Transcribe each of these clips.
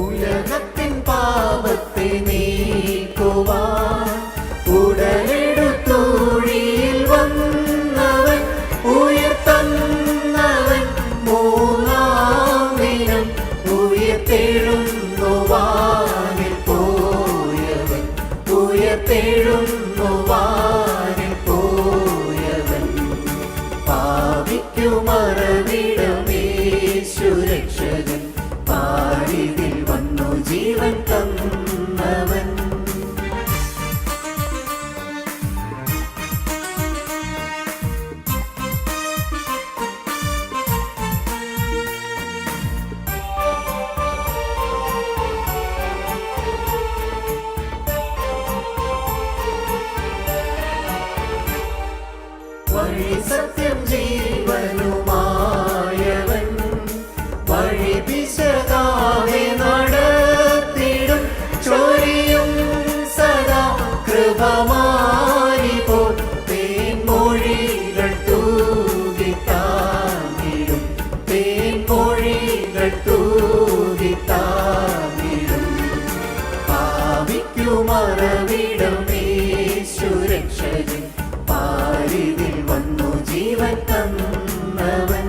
ഉലകത്തിൻ പാപത്തെ നീക്കുവാൻ ഉടലെടുത്തൂഴിയിൽ വന്നവൻ ഉയർത്തന്നവൻ മൂന്നാം ദിനം ഉയർത്തെഴുന്നുവാനിൽ പോയവൻ ഉയർത്തെഴുന്നുവാൻ വഴി സത്യം ജീവനുമായവൻ വഴി പിശകാതെ നടത്തിടും സദാ കൃപമാരി പോൽ തേൻമൊഴികൾ തൂകി താങ്ങിടും തേൻമൊഴികൾ തൂകി താങ്ങിടും ജീവൻ തന്നവൻ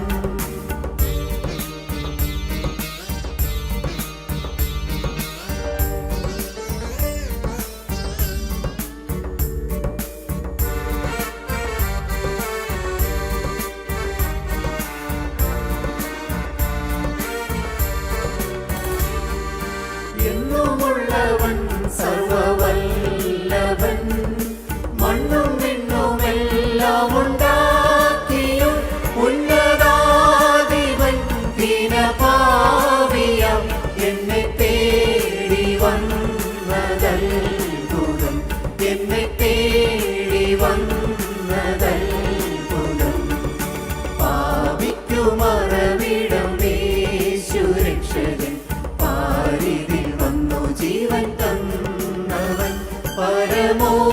എന്നുമുള്ളവൻ ദീനപാവിയം എന്നെ തേടി വന്നതൽഭുതം എന്നെ തേടി വന്നതൽഭുതം പാപിക്കുമറവിടമേശുരക്ഷകൻ പാരിതിൽ വന്നു ജീവൻ തന്നവൻ. പരമോന്നതൻ